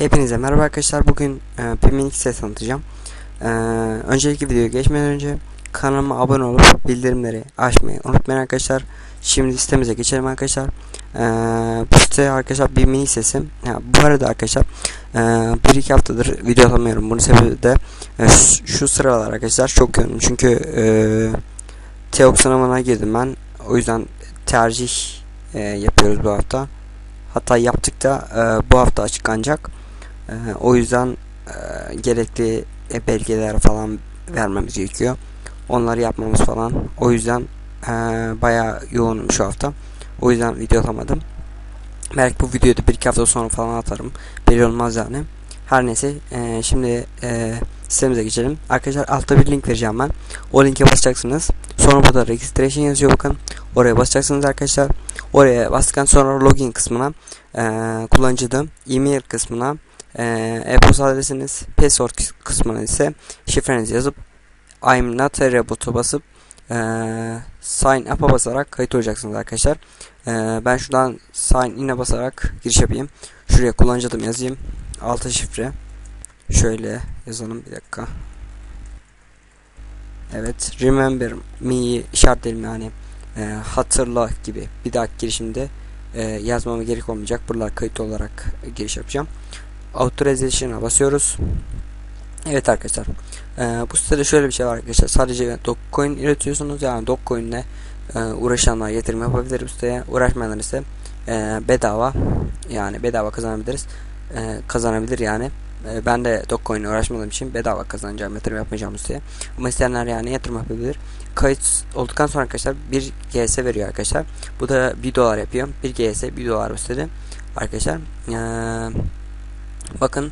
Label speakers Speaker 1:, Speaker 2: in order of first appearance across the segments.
Speaker 1: Hepinize merhaba arkadaşlar. Bugün e, Pim'in ses tanıtacağım. E, öncelikle videoya geçmeden önce kanalıma abone olup bildirimleri açmayı unutmayın arkadaşlar. Şimdi sitemize geçelim arkadaşlar. E, bu site arkadaşlar bir mini sesim. Ya, bu arada arkadaşlar e, bir iki haftadır video atamıyorum. Bunun sebebi de e, şu, sıralar arkadaşlar çok yoğunum. Çünkü e, TEOK sınavına girdim ben. O yüzden tercih e, yapıyoruz bu hafta. Hatta yaptık da e, bu hafta açıklanacak. O yüzden gerekli belgeler falan vermemiz gerekiyor. Onları yapmamız falan. O yüzden e, bayağı yoğunum şu hafta. O yüzden video atamadım. Belki bu videoyu da bir iki hafta sonra falan atarım. Belli olmaz yani. Her neyse şimdi e, geçelim. Arkadaşlar altta bir link vereceğim ben. O linke basacaksınız. Sonra burada registration yazıyor bakın. Oraya basacaksınız arkadaşlar. Oraya bastıktan sonra login kısmına e, kullanıcı adı, e-mail kısmına e-posta adresiniz, password kısmına ise şifrenizi yazıp I'm not a robot'a basıp e, sign up'a basarak kayıt olacaksınız arkadaşlar. E, ben şuradan sign in'e basarak giriş yapayım. Şuraya kullanıcı adım yazayım. Altı şifre. Şöyle yazalım bir dakika. Evet. Remember me'yi işaretleyelim yani. E, hatırla gibi. Bir dahaki girişimde e, yazmama gerek olmayacak. Buralar kayıt olarak giriş yapacağım. Authorization'a basıyoruz. Evet arkadaşlar. E, bu sitede şöyle bir şey var arkadaşlar. Sadece Dogecoin üretiyorsunuz. Yani Dogecoin ile e, uğraşanlar yatırım yapabilir bu siteye. Uğraşmayanlar ise e, bedava yani bedava kazanabiliriz. E, kazanabilir yani. E, ben de Dogecoin uğraşmadığım için bedava kazanacağım yatırım yapmayacağım bu siteye. Ama isteyenler yani yatırım yapabilir. Kayıt olduktan sonra arkadaşlar 1 GS veriyor arkadaşlar. Bu da 1 dolar yapıyor. 1 GS 1 dolar bu sitede. Arkadaşlar ee, bakın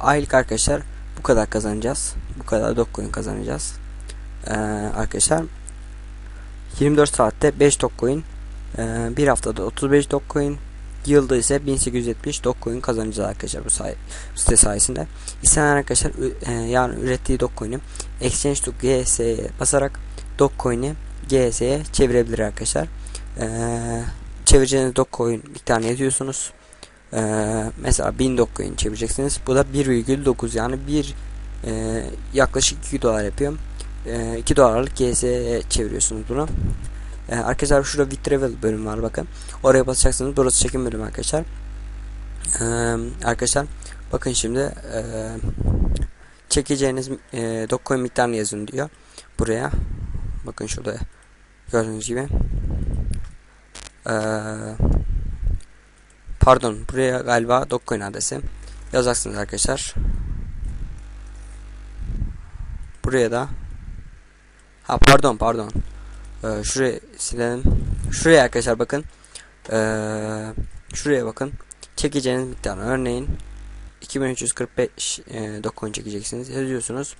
Speaker 1: aylık arkadaşlar bu kadar kazanacağız. Bu kadar Dogecoin kazanacağız. Ee, arkadaşlar 24 saatte 5 Dogecoin ee, bir haftada 35 Dogecoin yılda ise 1870 Dogecoin kazanacağız arkadaşlar bu, say bu site sayesinde. İsteyen arkadaşlar e, yani ürettiği Dogecoin'i Exchange to GS'ye basarak Dogecoin'i GS'ye çevirebilir arkadaşlar. E, çevireceğiniz Dogecoin miktarını yazıyorsunuz. E, mesela 1000 Dogecoin çevireceksiniz. Bu da 1,9 yani bir e, yaklaşık 2 dolar yapıyor. E, 2 dolarlık GS'ye çeviriyorsunuz bunu. Ee, arkadaşlar şurada with travel bölüm var bakın. Oraya basacaksınız. Burası çekim bölümü arkadaşlar. Ee, arkadaşlar bakın şimdi e, çekeceğiniz e, Dogecoin miktarını yazın diyor. Buraya. Bakın şurada gördüğünüz gibi. Ee, pardon buraya galiba Dogecoin adresi yazacaksınız arkadaşlar. Buraya da ha pardon pardon ee, şuraya silelim. Şuraya arkadaşlar bakın. Ee, şuraya bakın. Çekeceğiniz miktar örneğin 2345 e, Dogecoin çekeceksiniz. Yazıyorsunuz.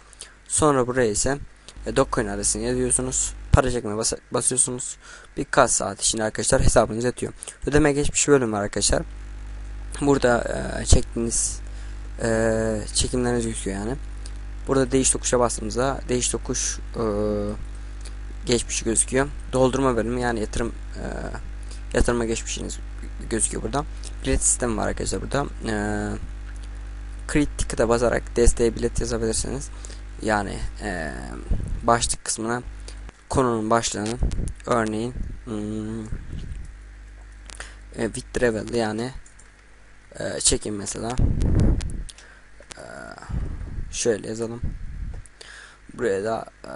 Speaker 1: Sonra buraya ise e, Dogecoin adresini yazıyorsunuz. Para çekmeye bas basıyorsunuz. Birkaç saat içinde arkadaşlar hesabınız yatıyor. Ödeme geçmiş bölüm var arkadaşlar. Burada e, çektiğiniz e, çekimleriniz gözüküyor yani. Burada değiş tokuşa bastığımızda değiş tokuş e, geçmişi gözüküyor. Doldurma bölümü yani yatırım e, yatırıma geçmişiniz gözüküyor burada. Bilet sistemi var arkadaşlar burada. E, Critic'e basarak desteğe bilet yazabilirsiniz. Yani e, başlık kısmına konunun başlığını örneğin hmm, e, with travel yani e, çekin mesela e, şöyle yazalım buraya da e,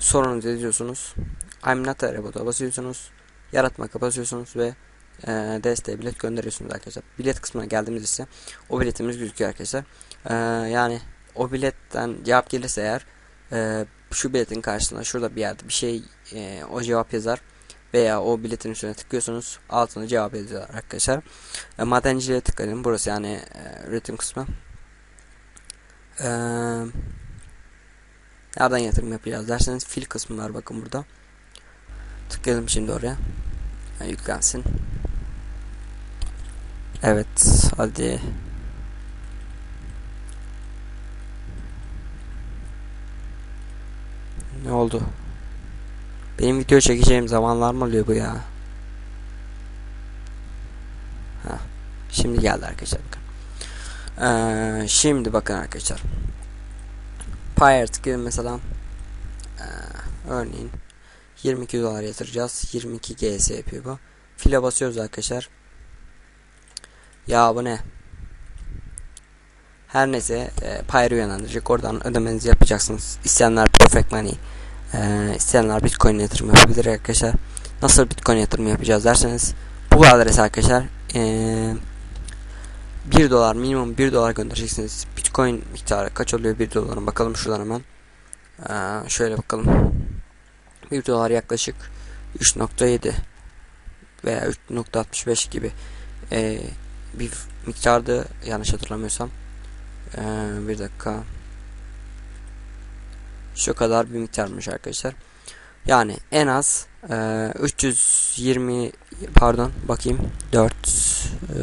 Speaker 1: sorunuzu yazıyorsunuz. I'm not a robot'a basıyorsunuz. Yaratmaka basıyorsunuz ve e, desteğe bilet gönderiyorsunuz arkadaşlar. Bilet kısmına geldiğimizde ise o biletimiz gözüküyor arkadaşlar. E, yani o biletten cevap gelirse eğer e, şu biletin karşısında şurada bir yerde bir şey e, o cevap yazar veya o biletin üstüne tıklıyorsunuz altına cevap yazıyor arkadaşlar. E, madenciliğe tıklayın. Burası yani e, üretim kısmı. Eee Nereden yatırım yapacağız derseniz fil kısmı var bakın burada. Tıklayalım şimdi oraya. Yani yüklensin. Evet hadi. Ne oldu? Benim video çekeceğim zamanlar mı oluyor bu ya? Heh. Şimdi geldi arkadaşlar. Ee, şimdi bakın arkadaşlar. Pirate gibi mesela ee, örneğin 22 dolar yatıracağız. 22 GS yapıyor bu. File basıyoruz arkadaşlar. Ya bu ne? Her neyse e, Pyre yönlendirecek. Oradan ödemenizi yapacaksınız. İsteyenler Perfect Money, e, isteyenler Bitcoin yatırım yapabilir arkadaşlar. Nasıl Bitcoin yatırım yapacağız derseniz bu adres arkadaşlar e, 1 dolar minimum 1 dolar göndereceksiniz. Bitcoin miktarı kaç oluyor 1 doların bakalım şuradan hemen. E, şöyle bakalım. 1 dolar yaklaşık 3.7 veya 3.65 gibi e, bir miktarda yanlış hatırlamıyorsam ee, bir dakika şu kadar bir miktarmış arkadaşlar. Yani en az e, 320 pardon bakayım. 4 e,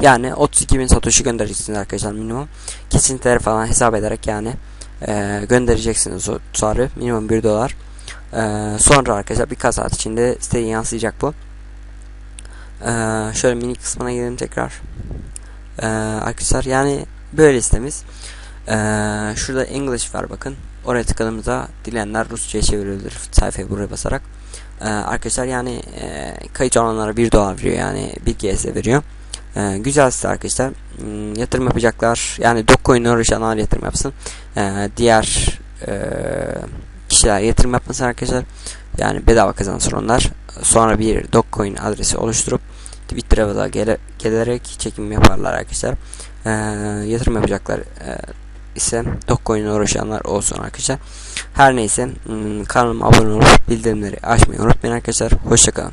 Speaker 1: yani 32.000 satoshi göndereceksiniz arkadaşlar minimum. Kesintileri falan hesap ederek yani e, göndereceksiniz o tutarı minimum 1 dolar. E, sonra arkadaşlar birkaç saat içinde siteye yansıyacak bu. E, şöyle mini kısmına gidelim tekrar. E, arkadaşlar yani böyle sitemiz. Ee, şurada English var bakın. Oraya tıkladığımızda dileyenler Rusça'ya çevirilir sayfayı buraya basarak. Ee, arkadaşlar yani e, kayıt olanlara 1 dolar veriyor yani 1 GS veriyor. Ee, güzel site arkadaşlar. Hmm, yatırım yapacaklar. Yani Dogecoin'e uğraşanlar yatırım yapsın. Ee, diğer e, kişiler yatırım yapmasın arkadaşlar. Yani bedava kazansın onlar. Sonra bir Dogecoin adresi oluşturup Twitter'a gele, gelerek çekim yaparlar arkadaşlar e, yatırım yapacaklar e, ise Dogecoin'e uğraşanlar olsun arkadaşlar. Her neyse kanalıma abone olup bildirimleri açmayı unutmayın arkadaşlar. Hoşçakalın.